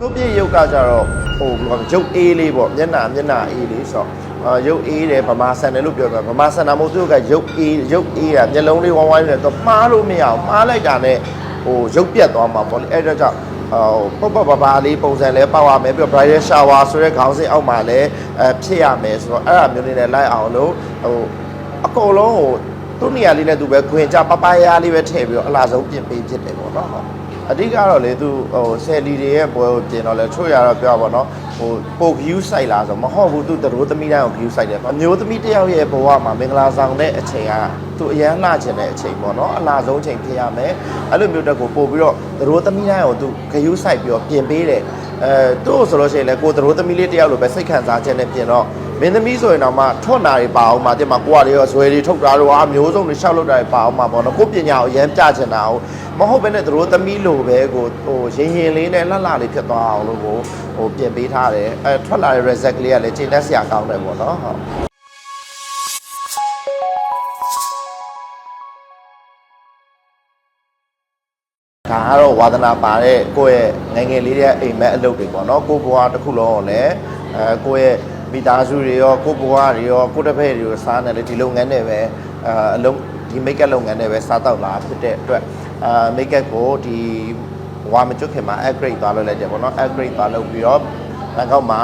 သုတ်ပြည့်ရုပ်ကကြတော့ဟိုဘယ်လိုလဲရုပ်အေးလေးပေါ့မျက်နှာမျက်နှာအေးလေးဆိုတော့အာရုပ်အေးတယ်ဗမာဆန်တယ်လို့ပြောတာဗမာဆန်တာမဟုတ်သူကရုပ်အေးရုပ်အေးတာမျက်လုံးလေးဝိုင်းဝိုင်းနေတော့မှားလို့မရအောင်မှားလိုက်တာနဲ့ဟိုရုပ်ပြတ်သွားမှာပေါ့လေအဲ့တော့ကြောင့်ဟိုပုတ်ပပပါလေးပုံစံလဲပေါက်ရမယ်ပြီးတော့ bridal shower ဆိုတဲ့ခေါင်းစဉ်အောက်မှာလဲအဲဖြစ်ရမယ်ဆိုတော့အဲ့ဒါမျိုးလေးနဲ့လိုက်အောင်လို့ဟိုအကုန်လုံးဟိုသူ့နေရာလေးနဲ့သူပဲခွင်ကြပပယားလေးပဲထည့်ပြီးတော့အလားဆုံးပြင်ပေးဖြစ်တယ်ပေါ့နော်ဟုတ် အဓိကတော့လေသူဟိုဆယ်လီတွေရဲ့ပွဲကိုပြင်တော့လဲချို့ရတော့ပြောပါတော့ဟိုပို view site လာဆိုမဟုတ်ဘူးသူတရိုးသမီးတိုင်းကို view site တယ်အမျိုးသမီးတစ်ယောက်ရဲ့ဘဝမှာမင်္ဂလာဆောင်တဲ့အချိန်ကသူအရန်လှချင်တဲ့အချိန်ပေါ့နော်အလားဆုံးချိန်ဖြစ်ရမယ်အဲ့လိုမျိုးတက်ကိုပို့ပြီးတော့တရိုးသမီးတိုင်းကိုသူ view site ပြီးတော့ပြင်ပေးတယ်အဲသူ့ဆိုလို့ရှိရင်လည်းကိုတရိုးသမီးလေးတစ်ယောက်လိုပဲစိတ်ခံစားချက်နဲ့ပြင်တော့ မင်းသမီးဆိုရင်တော့မှထွတ်နာတွေပါအောင်မှာတင်မှာကိုကလေးရောဇွဲတွေထုတ်တာတော့အမျိုးစုံတွေရှောက်လုပ်တာတွေပါအောင်မှာပေါ့နော်ကိုပညာကိုအရန်ပြချင်တာဟုတ်မဟုတ်ဘဲနဲ့သူတို့သမီးလိုပဲကိုဟိုရင်ရင်လေးနဲ့လှလှလေးဖြစ်သွားအောင်လို့ကိုဟိုပြင်ပေးထားတယ်အဲထွက်လာတဲ့ result ကလေးကလည်းချိန်တက်စရာကောင်းတယ်ပေါ့နော်ဟုတ်ဒါကတော့ဝါသနာပါတဲ့ကိုယ့်ရဲ့ငယ်ငယ်လေးတဲ့အိမ်မက်အလုပ်တွေပေါ့နော်ကိုယ့်ဘဝတစ်ခုလုံးကိုလည်းအဲကိုယ့်ရဲ့ မိသားစုတွေရောကိုယ့်ဘဝတွေရောကိုယ့်တစ်ဖက်တွေရောစားနေလေဒီလုပ်ငန်းတွေပဲအဲအလုံးဒီ make up လုပ်ငန်းတွေပဲစားတော့လာဖြစ်တဲ့အတွက်အာ make up ကိုဒီဝါမကျွတ်ခင်မှာ upgrade သွားလုပ်လိုက်တယ်ပေါ့နော် upgrade သွားလုပ်ပြီးတော့ဘန်ကောက်မှာ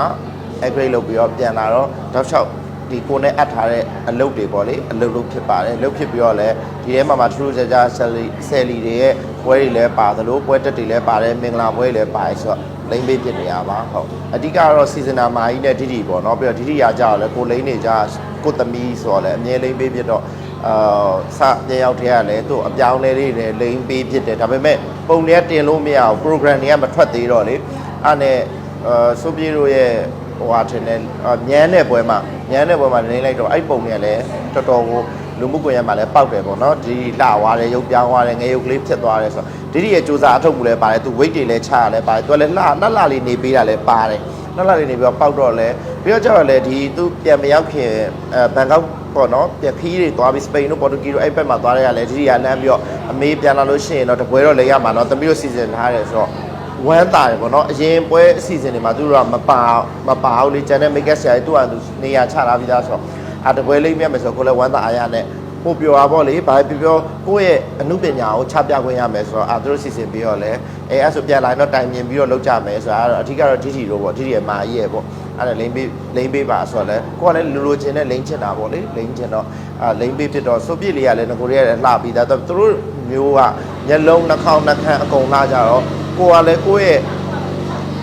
upgrade လုပ်ပြီးတော့ပြန်လာတော့တောက်လျှောက်ဒီကိုနဲ့အပ်ထားတဲ့အလုပ်တွေပေါ့လေအလုပ်လုပ်ဖြစ်ပါတယ်လုပ်ဖြစ်ပြီးတော့လည်းဒီထဲမှာမှာထူးထူးခြားခြားဆယ်လီဆယ်လီတွေရဲ့ ပွဲတွေလည်းပါသလိုပွဲတက်တွေလည်းပါတယ်မင်္ဂလာပွဲတွေလည်းပါတယ်ဆိုတော့လိမ့်ပေးဖြစ်နေရပါဟုတ်အဓိကတော့စီဇနာမာကြီးနဲ့ဒိဒီပေါ့နော်ပြီးတော့ဒိဒီရကြတော့လည်းကိုလိမ့်နေကြကိုသမီးဆိုတော့လည်းအမြဲလိမ့်ပေးဖြစ်တော့အာစပြန်ရောက်ထဲကလည်းသူ့အပြောင်းလဲလေးတွေလိမ့်ပေးဖြစ်တယ်ဒါပေမဲ့ပုံတွေကတင်လို့မရအောင် program တွေကမထွက်သေးတော့လေအဲ့နဲ့အာဆိုပြေတို့ရဲ့ဟိုဟာထင်တယ်ညမ်းတဲ့ပွဲမှာညမ်းတဲ့ပွဲမှာနေလိုက်တော့အဲ့ပုံတွေကလည်းတော်တော်ကို လူမှုကွန်ရက်မှာလည်းပေါက်တယ်ပေါ့နော်ဒီလှသွားတယ်ရုပ်ပြောင်းသွားတယ်ငယ်ရုပ်ကလေးဖြစ်သွားတယ်ဆိုတော့ဒီဒီရဲ့စူးစမ်းအထုတ်မှုလည်းပါတယ်သူ weight တွေလည်းချရလည်းပါတယ်သူကလည်းလှလှလှလေးနေပေးတာလည်းပါတယ်လှလှလေးနေပြီးတော့ပေါက်တော့လည်းပြီးတော့ကျတော့လည်းဒီသူပြန်မရောက်ခင်အဲဘန်ကောက်ပေါ့နော်ပြန်ခီးတွေသွားပြီးစပိန်တို့ပေါ်တူဂီတို့အဲ့ဘက်မှာသွားရရလဲဒီဒီကလမ်းပြီးတော့အမေးပြန်လာလို့ရှိရင်တော့တပွဲတော့လည်းရမှာနော်သမီးတို့စီစဉ်ထားတယ်ဆိုတော့ဝမ်းတာရပေါ့နော်အရင်ပွဲအစီအစဉ်တွေမှာသူတို့ကမပါမပါဘူးလေကျန်တဲ့ make up ဆရာကြီးသူ့ဟာသူနေရာချထားပြီးသားဆိုတော့ အာတပွဲလေးမြတ်မယ်ဆိုတော့ကိုလည်းဝမ်းတာအားရနဲ့ပို့ပြောတာပေါ့လေဘာပြောပြောကိုယ့်ရဲ့အမှုပညာကိုချပြခွင့်ရမယ်ဆိုတော့အာသူတို့စီစဉ်ပြီးတော့လဲအဲအဲ့ဆိုပြန်လာရင်တော့တိုင်မြင်ပြီးတော့လုပ်ကြမယ်ဆိုတာကတော့အဓိကတော့ DT တို့ပေါ့ DT ရဲ့မာကြီးရဲ့ပေါ့အဲ့ဒါလိမ့်ပေးလိမ့်ပေးပါဆိုတော့လဲကိုကလည်းလူလိုချင်တဲ့လိမ့်ချင်တာပေါ့လေလိမ့်ချင်တော့အာလိမ့်ပေးဖြစ်တော့စုပ်ပြစ်လေးကလည်းငကိုတွေကလည်းလှပြီးသားသူတို့မျိုးကမျက်လုံးနှာခေါင်းနှာခမ်းအကုန်လှကြတော့ကိုကလည်းကိုယ့်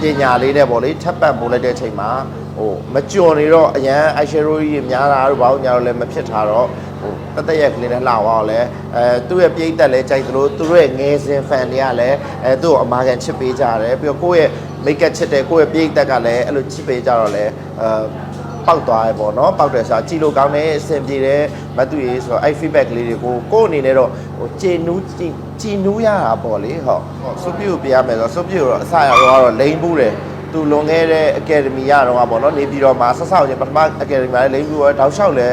ရဲ့ပညာလေးနဲ့ပေါ့လေထပ်ပတ်ပို့လိုက်တဲ့အချိန်မှာ ဟိုမကြွနေတော့အရန် eyeshadow ကြီးများတာတို့ဘာလို့ညာတော့လည်းမဖြစ်ထားတော့ဟိုတသက်ရက်ကလေးနဲ့လှသွားတော့လဲအဲသူ့ရဲ့ပြိတ်သက်လဲကြိုက်သလိုသူတို့ရဲ့ငယ်စဉ်ဖန်တွေကလည်းအဲသူ့ကိုအမာကန်ချစ်ပေးကြတယ်ပြီးတော့ကိုယ့်ရဲ့ make up ချစ်တယ်ကိုယ့်ရဲ့ပြိတ်သက်ကလည်းအဲ့လိုချစ်ပေးကြတော့လဲအဲပောက်သွားရပေါ့နော်ပောက်တယ်ဆိုတာကြည်လို့ကောင်းတယ်အဆင်ပြေတယ်မတူရေးဆိုတော့အဲ့ feedback လေးတွေကိုကိုယ့်အနေနဲ့တော့ဟိုကျေနူးကြည်ကြည်နူးရတာပေါ့လေဟုတ်ဟုတ်စုပ်ပြူကိုပြရမယ်ဆိုတော့စုပ်ပြူတော့အစရတော့ကတော့လိမ့်ဘူးတယ် သူလွန်ခဲ့တဲ့ academy ရတော့ကပေါ့နော်နေပြည်တော်မှာဆက်ဆောက်ချင်းပထမ academy မှာလည်းလိမ့်ဘူးတော့တောက်လျှောက်လဲ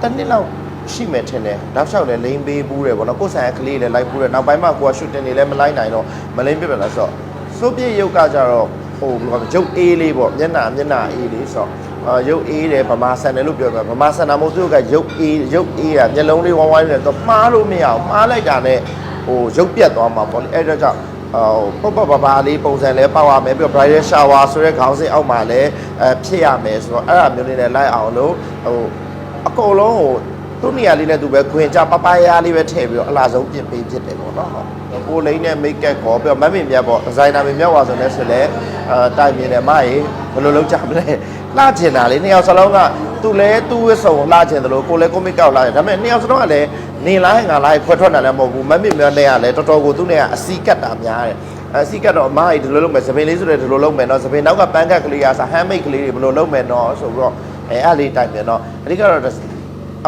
တနစ်လောက်ရှိမယ်ထင်တယ်တောက်လျှောက်လဲလိမ့်ပေးဘူးတယ်ပေါ့နော်ကိုယ်ဆိုင်ကလေးလည်းလိုက်ဘူးတယ်နောက်ပိုင်းမှာကိုက shooting တွေလည်းမလိုက်နိုင်တော့မလိမ့်ပြပြလားဆိုတော့စုပ်ပြရုပ်ကကြတော့ဟိုဘယ်လိုလဲရုပ်အေးလေးပေါ့မျက်နှာမျက်နှာအေးလေးဆိုတော့အာရုပ်အေးတယ်ဗမာဆန်တယ်လို့ပြောမှာဗမာဆန်တာမဟုတ်သူကရုပ်အေးရုပ်အေးတာမျက်လုံးလေးဝိုင်းဝိုင်းနေတော့မှားလို့မရအောင်မှားလိုက်တာနဲ့ဟိုရုပ်ပြတ်သွားမှာပေါ့လေအဲ့တော့ကြောင့် ဟိုပုတ်ပပပါလေးပုံစံလဲပေါက်ရမယ်ပြီးတော့ bridal shower ဆိုတဲ့ခေါင်းစဉ်အောက်မှာလဲအဲဖြစ်ရမယ်ဆိုတော့အဲ့ဒါမျိုးလေးနဲ့လိုက်အောင်လို့ဟိုအကုန်လုံးဟိုသူ့နေရာလေးနဲ့သူပဲခွင်ကြပပယားလေးပဲထည့်ပြီးတော့အလားဆုံးပြင်ပေးဖြစ်တယ်ပေါ့နော်ဟုတ်ကိုလိမ့်နဲ့ make up ကောပြီးတော့မတ်မင်မြတ်ပေါ့ဒီဇိုင်နာမင်မြတ်ဝါဆိုလဲဆိုလဲအဲတိုင်မြင်တယ်မရေဘယ်လိုလုပ်ကြမလဲ လှချင်တာလေနှစ်ယောက်စလုံးကသူလဲသူ့ဝစ်စုံလှချင်တယ်လို့ကိုလဲကိုမိကောက်လှချင်ဒါပေမဲ့နှစ်ယောက်စလုံးကလည်းနေလိုက်ငါလိုက်ခွဲထွက်တာလည်းမဟုတ်ဘူးမတ်မင်မြတ်နဲ့ကလည်းတော်တော်ကိုသူ့နဲ့ကအစီကတ်တာများတယ်အစီကတ်တော့အမကြီးဒီလိုလုပ်မယ်သပင်လေးဆိုတဲ့ဒီလိုလုပ်မယ်နော်သပင်နောက်ကပန်းကတ်ကလေးကစား handmade ကလေးတွေဘယ်လိုလုပ်မယ်နော်ဆိုပြီးတော့အဲအဲ့လေးတိုင်ပြန်တော့အဓိကတော့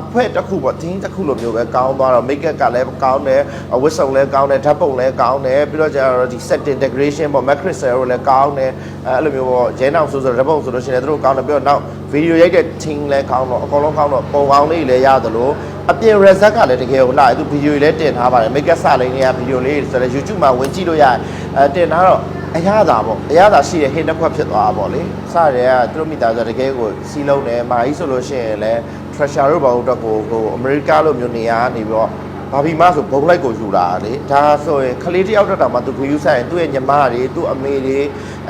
အဖွဲတစ်ခုပေါ့တင်းတစ်ခုလိုမျိုးပဲကောင်းသွားတော့ make up ကလည်းကောင်းတယ်အဝတ်စုံလည်းကောင်းတယ်ဓာတ်ပုံလည်းကောင်းတယ်ပြီးတော့ကျတော့ဒီ set integration ပေါ့ matrix တွေလည်းကောင်းတယ်အဲအဲ့လိုမျိုးပေါ့ဂျဲနောင်ဆိုဆိုဓာတ်ပုံဆိုလို့ရှိရင်လည်းသူတို့ကောင်းတယ်ပြီးတော့နောက် video ရိုက်တဲ့ team လည်းကောင်းတော့အကုန်လုံးကောင်းတော့ပုံကောင်းလေးလည်းရတယ်လို့အပြင် result ကလည်းတကယ်ကိုလှတယ်သူ video တွေလည်းတင်ထားပါတယ် make up စလေးတွေက video လေးဆိုတော့ YouTube မှာဝင်ကြည့်လို့ရတယ်အဲတင်ထားတော့အရသာပေါ့အရသာရှိတဲ့ဟင်းတစ်ခွက်ဖြစ်သွားတာပေါ့လေစရဲကသူတို့မိသားစုတကယ်ကိုစီးလုံးတယ်မာကြီးဆိုလို့ရှိရင်လည်း treasure တို့ဘာလို့တော့ကိုဟိုအမေရိကလိုမျိုးနေရာကနေပြီးတော့ဘာဘီမဆိုဘုံလိုက်ကိုယူလာတာလေဒါဆိုရင်ခလေးတယောက်တက်တာမှသူ view ဆိုင်ရင်သူ့ရဲ့ညီမတွေသူ့အမေတွေ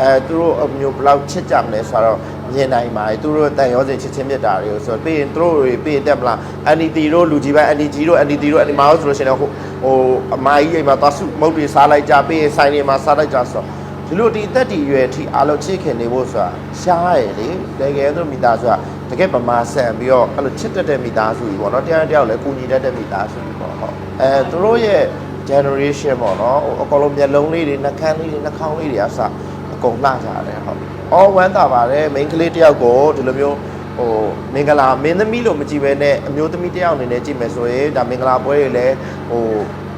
အဲသူတို့အမျိုးဘယ်လောက်ချစ်ကြမလဲဆိုတော့မြင်နိုင်ပါတယ်သူတို့တန်ရောစင်ချစ်ချင်းမြတ်တာတွေကိုဆိုတော့ပြီးရင်သူတို့တွေပြီးရင်တက်မလားအန်ဒီတီတို့လူကြီးပိုင်းအန်ဒီဂျီတို့အန်ဒီတီတို့အန်ဒီမာတို့ဆိုလို့ရှိရင်ဟိုဟိုအမကြီးအိမ်မှာသွားစုမုတ်တွေစားလိုက်ကြပြီးရင်ဆိုင်တွေမှာစားလိုက်ကြဆိုတော့ ဒီလိုဒီအသက်ဒီရွယ်ထိအားလုံးချစ်ခင်နေဖို့ဆိုတာရှားရယ်လေတကယ်ဆိုမိသားစုကတကယ်ပမာဆန်ပြီးတော့အဲ့လိုချစ်တတ်တဲ့မိသားစုကြီးပေါ့နော်တရားတရားလည်းကူညီတတ်တဲ့မိသားစုကြီးပေါ့ဟုတ်အဲသူတို့ရဲ့ generation ပေါ့နော်ဟိုအကောင်လုံးမျက်လုံးလေးတွေနှာခမ်းလေးတွေနှာခေါင်းလေးတွေအစအကုန်လှကြတယ်ဟုတ်အော်ဝမ်းသာပါတယ် main ကလေးတယောက်ကိုဒီလိုမျိုးဟိုမင်္ဂလာမင်းသမီးလို့မကြည့်ဘဲနဲ့အမျိုးသမီးတယောက်အနေနဲ့ကြည့်မယ်ဆိုရင်ဒါမင်္ဂလာပွဲတွေလည်းဟို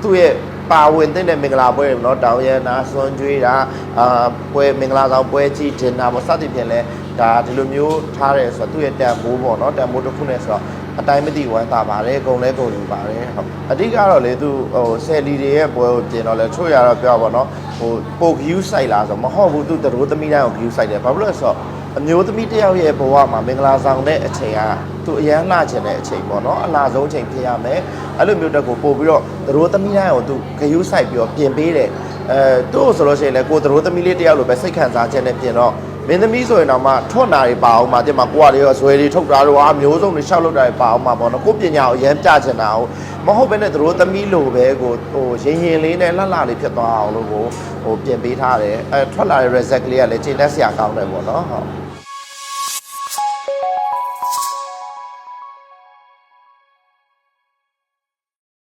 သူ့ရဲ့ ပါဝင်တဲ့မင်္ဂလာပွဲတွေနော်တောင်ရနာစွန်ကျွေးတာအာပွဲမင်္ဂလာဆောင်ပွဲကြီးဒင်နာပေါ့စသဖြင့်လဲဒါဒီလိုမျိုးထားတယ်ဆိုတော့သူ့ရဲ့တန်ဖိုးပေါ့နော်တန်ဖိုးတစ်ခုနဲ့ဆိုတော့အတိုင်းမသိဝမ်းသာပါတယ်ဂုံလဲဂုံလူပါတယ်ဟုတ်အဓိကတော့လေသူဟိုဆယ်လီတွေရဲ့ပွဲကိုပြင်တော့လဲချို့ရတော့ပြောပါတော့ဟိုပိုဂယူးဆိုင်လာဆိုမဟုတ်ဘူးသူတရိုးသမီးတိုင်းကိုဂယူးဆိုင်တယ်ဘာဖြစ်လို့လဲဆိုတော့ အမျိုးသမီးတစ်ယောက်ရဲ့ဘဝမှာမင်္ဂလာဆောင်တဲ့အချိန်ကသူအရန်လှချင်တဲ့အချိန်ပေါ့နော်အလားဆုံးအချိန်ဖြစ်ရမယ်အဲ့လိုမျိုးတက်ကိုပို့ပြီးတော့သရိုးသမီးတိုင်းကိုသူဂယုစိုက်ပြီးတော့ပြင်ပေးတယ်အဲသူ့ကိုဆိုလို့ရှိရင်လည်းကိုသရိုးသမီးလေးတစ်ယောက်လိုပဲစိတ်ခံစားချက်နဲ့ပြင်တော့မင်းသမီးဆိုရင်တော့မှထွတ်နာတွေပါအောင်မှတင်မှာကိုကလေးရောဇွဲတွေထုတ်တာတော့အမျိုးစုံတွေရှောက်လုပ်တာတွေပါအောင်မှပေါ့နော်ကိုပညာကိုအရန်ပြချင်တာဟုတ်မဟုတ်ဘဲနဲ့သရိုးသမီးလိုပဲကိုဟိုရင်ရင်လေးနဲ့လှလှလေးဖြစ်သွားအောင်လို့ကိုဟိုပြင်ပေးထားတယ်အဲထွက်လာတဲ့ result ကလေးကလည်းချိန်လက်စရာကောင်းတယ်ပေါ့နော်ဟုတ်